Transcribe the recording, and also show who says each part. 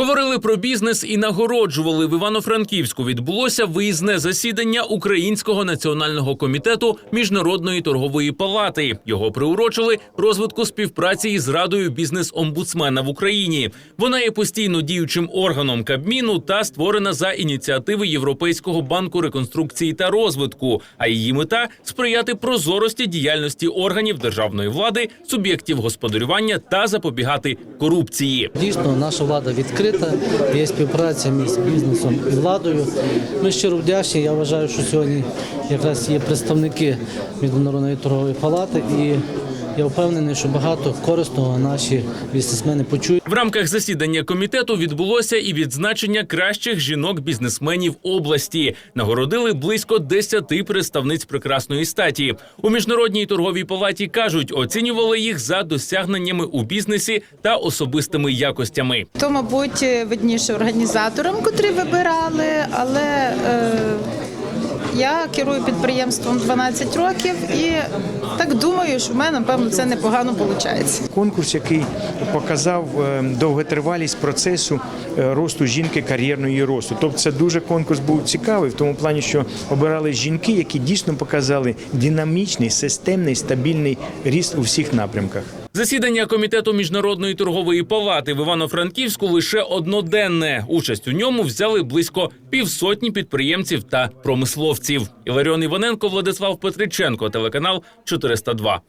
Speaker 1: Говорили про бізнес і нагороджували в Івано-Франківську. Відбулося виїзне засідання Українського національного комітету міжнародної торгової палати. Його приурочили розвитку співпраці із радою бізнес-омбудсмена в Україні. Вона є постійно діючим органом Кабміну та створена за ініціативи Європейського банку реконструкції та розвитку. А її мета сприяти прозорості діяльності органів державної влади, суб'єктів господарювання та запобігати корупції.
Speaker 2: Дійсно, наша влада відкрита, є співпраця між бізнесом і владою. Ми щиро вдячні. Я вважаю, що сьогодні якраз є представники Міжнародної торгової палати, і я впевнений, що багато корисного наші бізнесмени почують.
Speaker 1: В рамках засідання комітету відбулося і відзначення кращих жінок-бізнесменів області. Нагородили близько 10 представниць прекрасної статі. У міжнародній торговій палаті кажуть, оцінювали їх за досягненнями у бізнесі та особистими якостями.
Speaker 3: То, мабуть, видніше організаторам, котрі вибирали, я керую підприємством 12 років і так думаю, що в мене, напевно, це непогано виходить.
Speaker 4: Конкурс, який показав е, довготривалість процесу е, росту жінки кар'єрної росту. Тобто це дуже конкурс був цікавий в тому плані, що обирали жінки, які дійсно показали динамічний, системний, стабільний ріст у всіх напрямках.
Speaker 1: Засідання комітету міжнародної торгової палати в Івано-Франківську лише одноденне. Участь у ньому взяли близько півсотні підприємців та промисловців. Іларіон Іваненко, Владислав Петриченко, телеканал 402.